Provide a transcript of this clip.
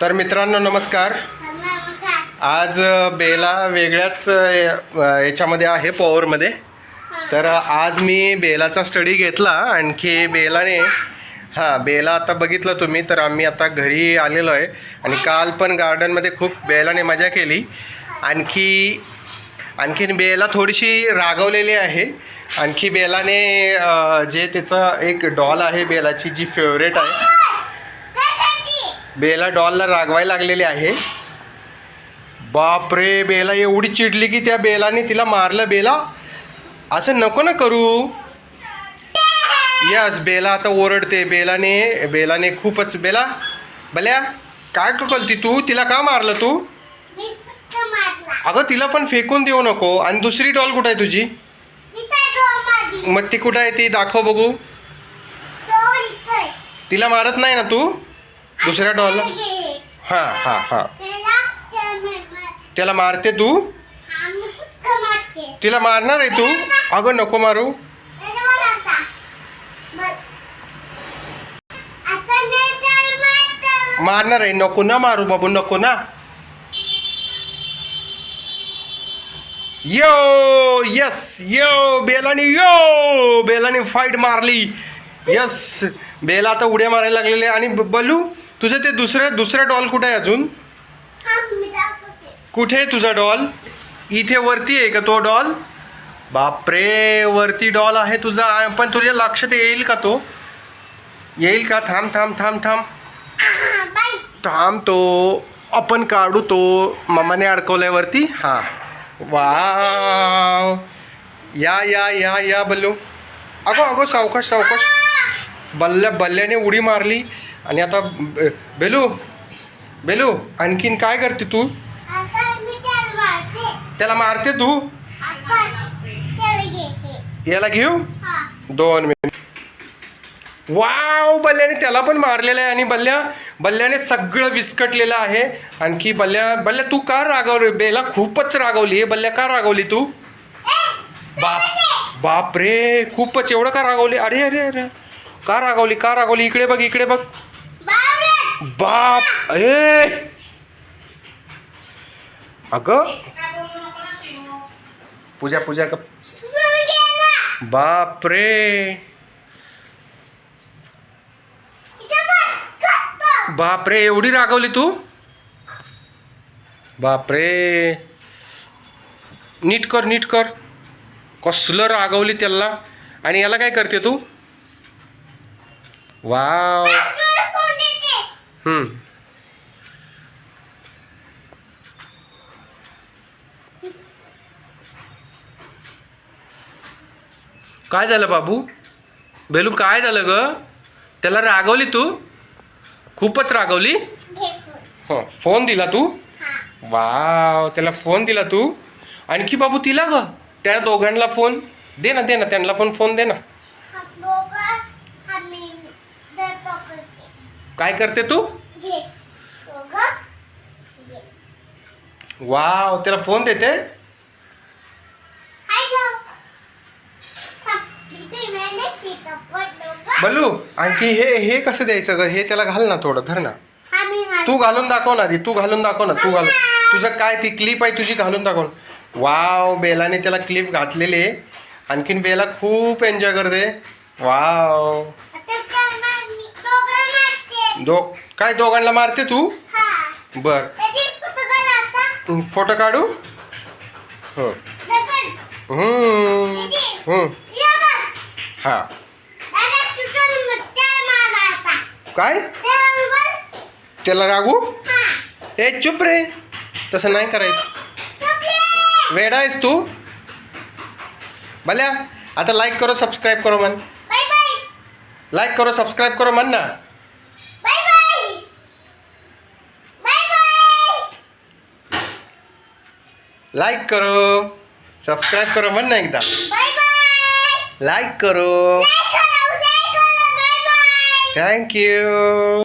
तर मित्रांनो नमस्कार. आज बेला वेगळ्याच याच्यामध्ये आहे पॉवरमध्ये. तर आज मी बेलाचा स्टडी घेतला. आणखी बेलाने हां बेला आता बघितलं तुम्ही तर आम्ही आता घरी आलेलो आहे. आणि काल पण गार्डनमध्ये खूप बेलाने मजा केली. आणखी आणखीन बेला थोडीशी रागवलेली आहे. आणखी बेलाने जे त्याचं एक डॉल आहे बेलाची जी फेवरेट आहे बेला डॉलला रागवायला लागलेली आहे. बापरे बेला एवढी चिडली की त्या बेलाने तिला मारलं. बेला असं नको ना करू. यस बेला आता ओरडते. बेलाने बेलाने खूपच बेला बल्या काय कळती तू? तिला का मारलं तू? अगं तिला पण फेकून देऊ नको. आणि दुसरी डॉल कुठं आहे तुझी? मग ती कुठं आहे ती? दाखव बघू. तिला मारत नाही ना तू? दुसऱ्या डॉलला? हां हां हां. त्याला मारते तू? तिला मारणार आहे तू? अगं नको मारू. मारणार आहे. नको ना मारू बाबू नको ना. यो यस यो बेलाने यो बेलाने फाईट मारली. यस बेला आता उड्या मारायला लागलेले आणि बलू? तुझं ते दुसरं दुसरा डॉल कुठे आहे अजून? कुठे? आहे तुझा डॉल? इथे वरती आहे का तो डॉल? बापरे वरती डॉल आहे तुझा. पण तुझ्या लक्षात येईल का तो? येईल का? थांब थांब थांब थांब. थांब तो. आपण काढू तो. मम्माने अडकवलाय वरती. हां. वाव. या या या या बल्लू. अगो अगो सावकाश सावकाश. बल्ल्या बल्ल्याने उडी मारली. आणि आता बे- बेलू बेलू आणखीन काय करते तू? त्याला मारते. तू? याला घेऊ? दोन मिनिट. वाव बल्ल्याने त्याला पण मारलेलं आहे. आणि बल्ल्या बल्ल्याने सगळं विस्कटलेलं आहे. आणखी बल्ल्या बल्ल्या तू का रागावली? बेला खूपच रागवली. आहे बल्ल्या का रागवली तू? बाप बाप रे खूपच. एवढं का रागवली? अरे अरे अरे. का रागवली? का रागवली? इकडे बघ इकडे बघ. बाप ए! अगं? पूजा पूजा का बाप रे! बापरे एवढी रागवली तू? बापरे नीट कर नीट कर. कसलं रागवली त्याला? आणि याला काय करते तू? वाव! काय झालं बाबू? बेलू काय झालं ग? त्याला रागवली तू? खूपच रागवली? हो फोन दिला तू? वाव त्याला फोन दिला तू? आणखी बाबू तिला ग? त्या दोघांना फोन? दे ना दे ना त्यांना फोन फोन दे ना. काय करते तू? वाव त्याला फोन देते? बल्लू आणखी हे हे कसं द्यायचं ग? हे त्याला घाल ना थोडं धर ना. तू घालून दाखव ना तू घालून दाखव ना तू घालून तुझं काय ती क्लिप आहे तुझी घालून दाखव. वाव बेलाने त्याला क्लिप घातलेली आहे. आणखीन बेला खूप एन्जॉय करते. वाव. दो काय दोघांना मारते तू? बर. फोटो काढू हो. हा. काय? त्याला रागू? ए चुप रे. तसं नाही करायचं. वेडा आहेस तू. भल्या आता लाईक करो सबस्क्राईब करो म्हण. लाईक करो सबस्क्राईब करो म्हण ना. लाईक करो. सबस्क्राईब करो म्हण ना एकदा. लाईक करो. थँक्यू